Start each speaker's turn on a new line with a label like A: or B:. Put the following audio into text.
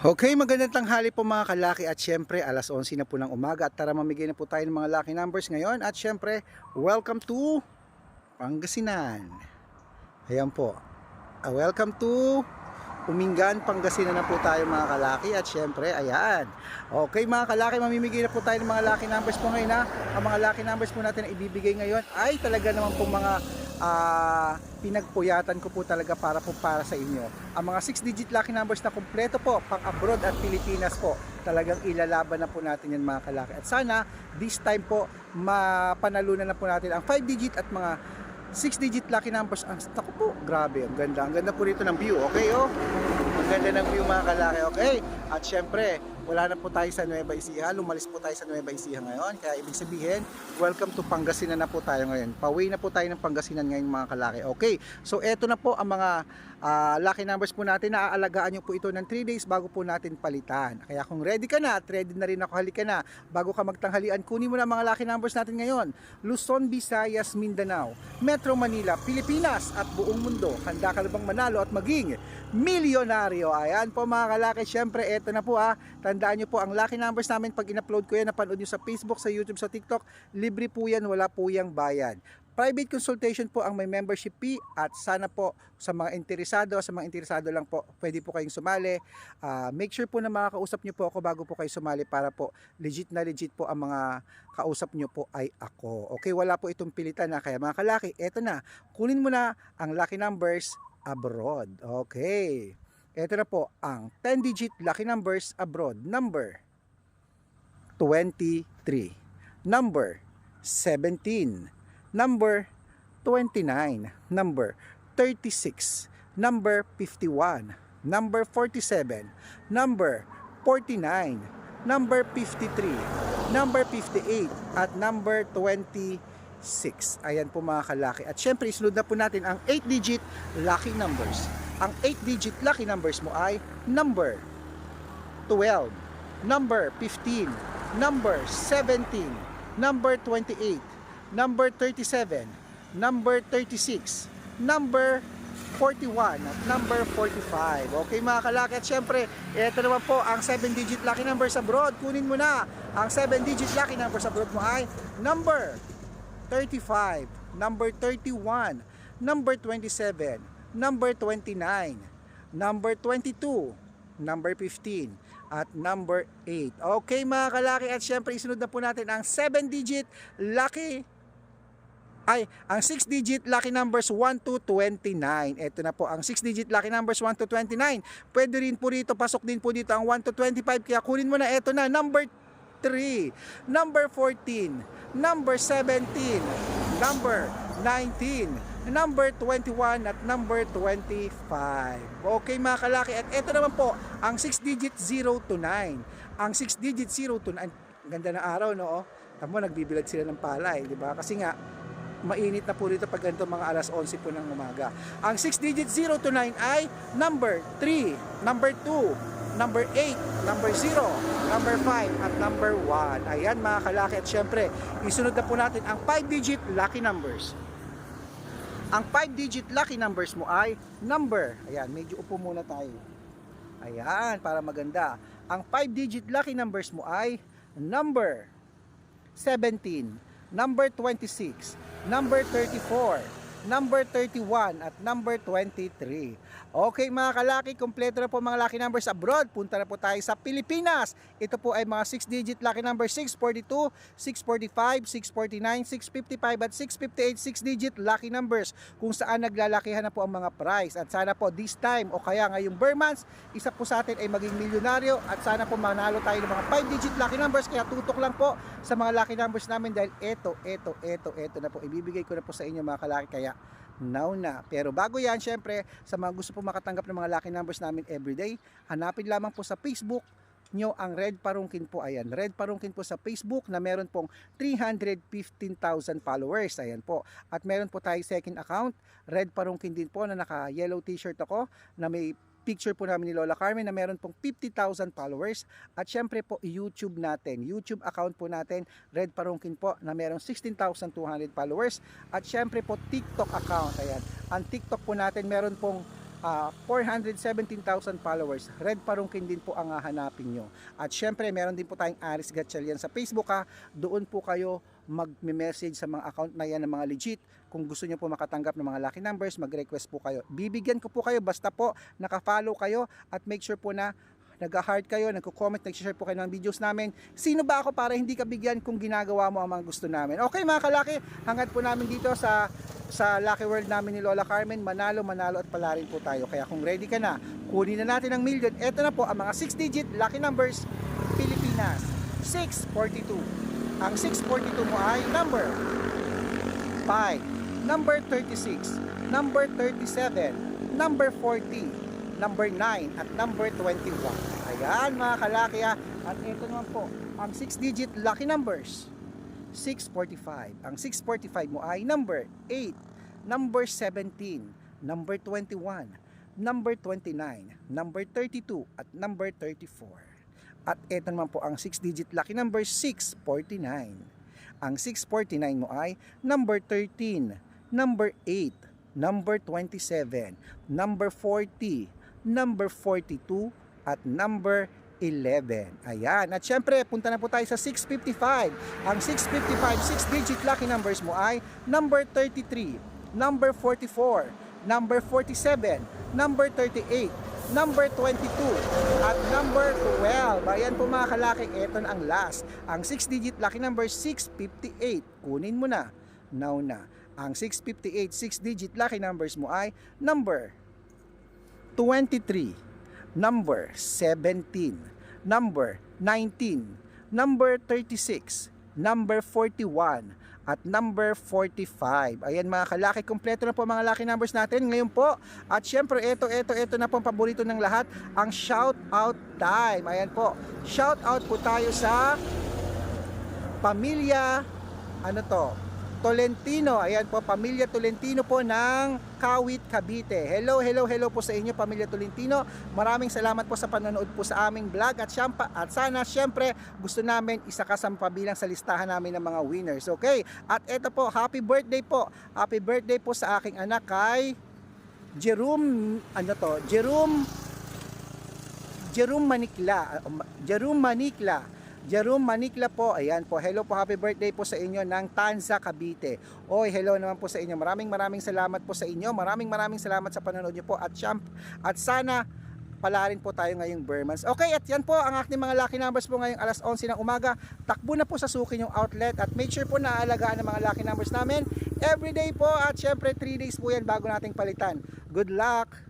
A: Okay, magandang tanghali po mga kalaki at syempre alas 11 na po ng umaga at tara mamigay na po tayo ng mga lucky numbers ngayon at syempre welcome to Pangasinan. Ayan po. Ah, welcome to Umingan, Pangasinan na po tayo mga kalaki at syempre ayan. Okay mga kalaki, mamimigay na po tayo ng mga lucky numbers po ngayon ha. Ang mga lucky numbers po natin na ibibigay ngayon ay talaga naman po mga ah, pinagpuyatan ko po talaga para po para sa inyo. Ang mga 6 digit lucky numbers na kumpleto po pang abroad at Pilipinas po talagang ilalaban na po natin yan mga kalaki. At sana this time po mapanalunan na po natin ang 5 digit at mga 6 digit lucky numbers. Ang ako po, grabe, ang ganda. Ang ganda po rito ng view, okay oh? Ang ganda ng view mga kalaki, okay? At syempre, wala na po tayo sa Nueva Ecija. Lumalis po tayo sa Nueva Ecija ngayon. Kaya ibig sabihin, welcome to Pangasinan na po tayo ngayon. Pauwi na po tayo ng Pangasinan ngayon mga kalaki. Okay, so eto na po ang mga ah, lucky numbers po natin. Naaalagaan nyo po ito ng 3 days bago po natin palitan. Kaya kung ready ka na at ready na rin ako, halika na. Bago ka magtanghalian, kunin mo na mga lucky numbers natin ngayon. Luzon, Visayas, Mindanao, Metro Manila, Pilipinas at buong mundo. Handa ka na bang manalo at maging milyonaryo? Ayan po mga kalaki. Syempre, eto na po ah. Tandaan nyo po, ang lucky numbers namin pag in-upload ko yan, napanood nyo sa Facebook, sa YouTube, sa TikTok, libre po yan, wala po yung bayad. Private consultation po ang may membership fee at sana po sa mga interesado, sa mga interesado lang po, pwede po kayong sumali. Ah, make sure po na makakausap nyo po ako bago po kayo sumali para po legit na legit po ang mga kausap nyo po ay ako. Okay, wala po itong pilitan na kaya mga kalaki, eto na, kunin mo na ang lucky numbers abroad. Okay. Ito na po ang 10-digit lucky numbers abroad. Number 23. Number 17. Number 29. Number 36. Number 51. Number 47. Number 49. Number 53. Number 58. At number 26. Ayan po mga kalaki. At syempre, isunod na po natin ang 8-digit lucky numbers. Ang 8-digit lucky numbers mo ay number 12, number 15, number 17, number 28, number 37, number 36, number 41 at number 45. Okay mga kalaki at syempre, ito naman po ang 7-digit lucky numbers abroad. Kunin mo na ang 7-digit lucky numbers abroad mo ay number 35, number 31, number 27, number 29, number 22, number 15, at number 8. Okay mga kalaki at syempre isunod na po natin ang 7-digit lucky ay ang 6-digit lucky numbers 1 to 29. Ito na po ang 6-digit lucky numbers 1 to 29. Pwede rin po rito, pasok din po dito ang 1 to 25. Kaya kunin mo na ito na, number 3, number 14, number 17, number 19, number 21 at number 25. Okay mga kalaki at ito naman po ang 6 digit 0 to 9. Ang 6 digit 0 to 9. Ganda ng araw no. Oh. Nagbibilad sila ng palay, di ba? Kasi nga mainit na po rito pag ganito mga alas 11 po ng umaga. Ang 6 digit 0 to 9 ay number 3, number 2, number 8, number 0, number 5, at number 1. Ayan mga kalaki at syempre, isunod na po natin ang 5 digit lucky numbers. Ang 5 digit lucky numbers mo ay number. Ayan, medyo upo muna tayo. Ayan, para maganda. Ang 5 digit lucky numbers mo ay number 17, number 26, number 34, number 31 at number 23. Okay mga kalaki, kompleto na po mga lucky numbers abroad. Punta na po tayo sa Pilipinas. Ito po ay mga 6-digit lucky number 642, 645, 649, 655 at 658 6-digit lucky numbers kung saan naglalakihan na po ang mga price. At sana po this time o kaya ngayong Burr months, isa po sa atin ay maging milyonaryo at sana po manalo tayo ng mga 5-digit lucky numbers. Kaya tutok lang po sa mga lucky numbers namin dahil eto, eto, eto, eto na po. Ibibigay ko na po sa inyo mga kalaki. Kaya now na. Pero bago yan, syempre, sa mga gusto po makatanggap ng mga lucky numbers namin everyday, hanapin lamang po sa Facebook nyo ang Red Parungkin po. Ayan, Red Parungkin po sa Facebook na meron pong 315,000 followers. Ayan po. At meron po tayo second account, Red Parungkin din po na naka-yellow t-shirt ako na may picture po namin ni Lola Carmen na meron pong 50,000 followers at syempre po YouTube natin, YouTube account po natin Red Parungkin po na meron 16,200 followers at syempre po TikTok account ayan, ang TikTok po natin meron pong ah, 417,000 followers. Red Parungkin din po ang hahanapin nyo. At syempre, meron din po tayong Aris Gatchalian sa Facebook ha. Doon po kayo mag-message sa mga account na yan ng mga legit. Kung gusto nyo po makatanggap ng mga lucky numbers, mag-request po kayo. Bibigyan ko po kayo basta po naka-follow kayo at make sure po na nag-heart kayo, nagko-comment, nag-share po kayo ng videos namin. Sino ba ako para hindi ka bigyan kung ginagawa mo ang mga gusto namin? Okay mga kalaki, hanggat po namin dito sa sa Lucky World namin ni Lola Carmen, manalo, manalo at palarin po tayo. Kaya kung ready ka na, kunin na natin ang million. Ito na po ang mga 6-digit lucky numbers Pilipinas. 642. Ang 642 mo ay number 5, number 36, number 37, number 40, number 9 at number 21. Ayan mga kalaki ha. At ito naman po, ang 6-digit lucky numbers. 645. Ang 645 mo ay number 8, number 17, number 21, number 29, number 32 at number 34. At ito naman po ang 6-digit lucky number 649. Ang 649 mo ay number 13, number 8, number 27, number 40, number 42 at number 11. Ayan. At syempre, punta na po tayo sa 655. Ang 655, 6-digit lucky numbers mo ay number 33, number 44, number 47, number 38, number 22, at number 12. Ayan po mga kalaki, ito na ang last. Ang 6-digit lucky number 658. Kunin mo na. Now na. Ang 658, 6-digit lucky numbers mo ay number 23, number 17, number 19, number 36, number 41, at number 45. Ayan mga kalaki, kompleto na po mga lucky numbers natin ngayon po. At syempre, ito, ito, ito na po ang paborito ng lahat, ang shout out time. Ayan po, shout out po tayo sa pamilya, ano to, Tolentino. Ayan po, pamilya Tolentino po ng Kawit, Cavite. Hello, hello, hello po sa inyo, pamilya Tolentino. Maraming salamat po sa panonood po sa aming vlog at, syampa, at sana syempre gusto namin isa ka sa pabilang sa listahan namin ng mga winners. Okay? At eto po, happy birthday po. Happy birthday po sa aking anak kay Jerome, ano to, Jerome Jerome Manikla, Jerome Manikla, Jerome Manikla po, ayan po, hello po, happy birthday po sa inyo ng Tanza, Cavite. Oy, hello naman po sa inyo, maraming maraming salamat po sa inyo, maraming maraming salamat sa panonood niyo po at, champ, at sana pala rin po tayo ngayong Burmans. Okay, at yan po ang aking mga lucky numbers po ngayong alas 11 ng umaga. Takbo na po sa suki yung outlet at make sure po na alagaan ang mga lucky numbers namin everyday po at syempre 3 days po yan bago nating palitan. Good luck!